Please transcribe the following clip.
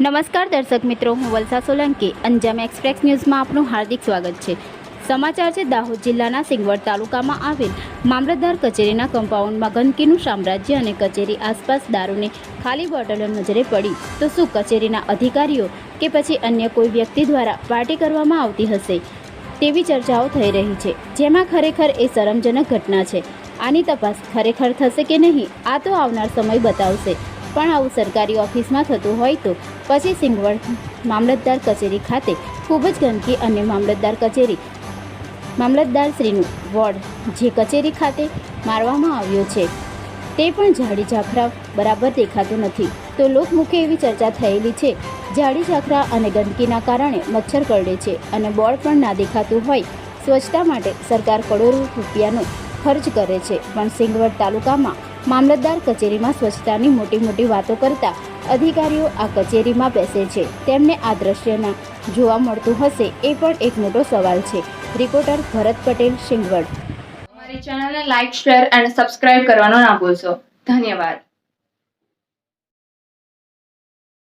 નમસ્કાર દર્શક મિત્રો, હું વલસા સોલંકી. અંજામ એક્સપ્રેસ ન્યૂઝમાં આપનું હાર્દિક સ્વાગત છે. સમાચાર છે, દાહોદ જિલ્લાના સિંગવડ તાલુકામાં આવેલ મામલતદાર કચેરીના કમ્પાઉન્ડમાં ગંદકીનું સામ્રાજ્ય અને કચેરી આસપાસ દારૂની ખાલી બોટલો નજરે પડી. તો શું કચેરીના અધિકારીઓ કે પછી અન્ય કોઈ વ્યક્તિ દ્વારા પાર્ટી કરવામાં આવતી હશે? તેવી ચર્ચાઓ થઈ રહી છે. જેમાં ખરેખર એ શરમજનક ઘટના છે. આની તપાસ ખરેખર થશે કે નહીં, આ તો આવનાર સમય બતાવશે. પણ આવું સરકારી ઓફિસમાં થતું હોય તો પછી સિંગવડ મામલતદાર કચેરી ખાતે ખૂબ જ ગંદકી અને મામલતદાર કચેરી મામલતદાર શ્રીનું વોર્ડ જે કચેરી ખાતે મારવામાં આવ્યો છે, તે પણ ઝાડી ઝાખરા બરાબર દેખાતું નથી. તો લોકમુખે એવી ચર્ચા થયેલી છે ઝાડી ઝાખરા અને ગંદકીના કારણે મચ્છર કરડે છે અને બોર્ડ પણ ના દેખાતું હોય, સ્વચ્છતા માટે સરકાર કરોડો રૂપિયાનો ખર્ચ કરે છે. પણ સિંગવડ તાલુકામાં મામલતદાર કચેરીમાં સ્વચ્છતાની મોટી મોટી વાતો કરતા અધિકારીઓ આ કચેરીમાં બેસે છે. તેમને આ દ્રશ્યના જોવા મળતું હશે એ પણ એક મોટો સવાલ છે. રિપોર્ટર ભરત પટેલ સિંગવડ અમારી ચેનલને લાઇક શેર અને સબસ્ક્રાઇબ કરવાનો ના ભૂલશો. ધન્યવાદ.